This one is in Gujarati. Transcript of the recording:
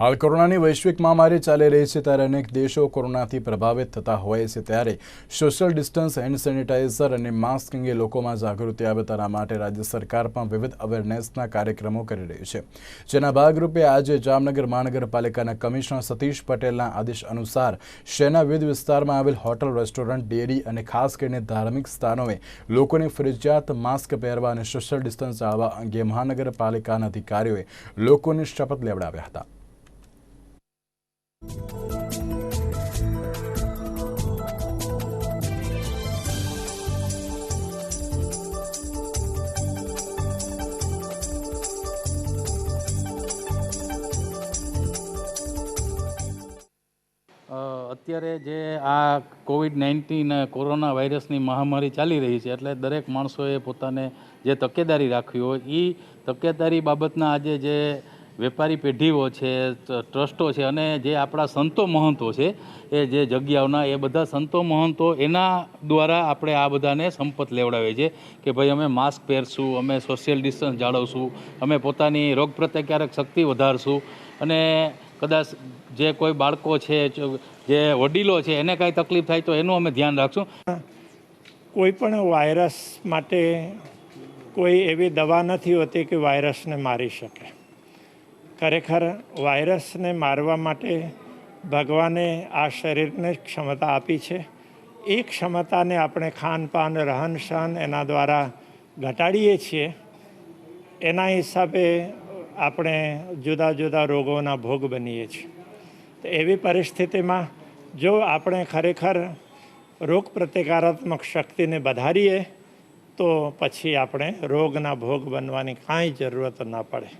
હાલ કોરોનાની વૈશ્વિક મહામારી ચાલી રહી છે ત્યારે અનેક દેશો કોરોનાથી પ્રભાવિત થતા હોય છે ત્યારે સોશિયલ ડિસ્ટન્સ હેન્ડ સેનિટાઇઝર અને માસ્ક અંગે લોકોમાં જાગૃતિ આવે તેના માટે રાજ્ય સરકાર પણ વિવિધ અવેરનેસના કાર્યક્રમો કરી રહી છે. જેના ભાગરૂપે આજે જામનગર મહાનગરપાલિકાના કમિશનર સતીશ પટેલના આદેશ અનુસાર શહેરના વિવિધ વિસ્તારમાં આવેલ હોટલ, રેસ્ટોરન્ટ, ડેરી અને ખાસ કરીને ધાર્મિક સ્થાનોએ લોકોને ફરજિયાત માસ્ક પહેરવા અને સોશિયલ ડિસ્ટન્સ જાળવવા અંગે મહાનગરપાલિકાના અધિકારીઓએ લોકોને શપથ લેવડાવ્યા હતા. અત્યારે જે આ કોવિડ નાઇન્ટીન કોરોના વાયરસની મહામારી ચાલી રહી છે, એટલે દરેક માણસોએ પોતાને જે તકેદારી રાખવી હોય એ તકેદારી બાબતના આજે જે વેપારી પેઢીઓ છે ટ્રસ્ટો છે અને જે આપણા સંતો મહંતો છે, એ જે જગ્યાઓના, એ બધા સંતો મહંતો એના દ્વારા આપણે આ બધાને સંપત લેવડાવીએ છીએ કે ભાઈ અમે માસ્ક પહેરશું, અમે સોશિયલ ડિસ્ટન્સ જાળવશું, અમે પોતાની રોગ પ્રતિકારક શક્તિ વધારશું અને કદાચ જે કોઈ બાળકો છે, જે વડીલો છે, એને કાંઈ તકલીફ થાય તો એનું અમે ધ્યાન રાખશું. કોઈ પણ વાયરસ માટે કોઈ એવી દવા નથી હોતી કે વાયરસને મારી શકે. ખરેખર વાયરસને મારવા માટે ભગવાને આ શરીરને ક્ષમતા આપી છે. એ ક્ષમતાને આપણે ખાનપાન રહન સહન એના દ્વારા ઘટાડીએ છીએ. એના હિસાબે આપણે જુદા જુદા રોગોના ભોગ બનીએ છીએ. તો એવી પરિસ્થિતિમાં જો આપણે ખરેખર રોગ પ્રતિકારાત્મક શક્તિને વધારીએ, તો પછી આપણે રોગના ભોગ બનવાની કાંઈ જરૂરત ના પડે.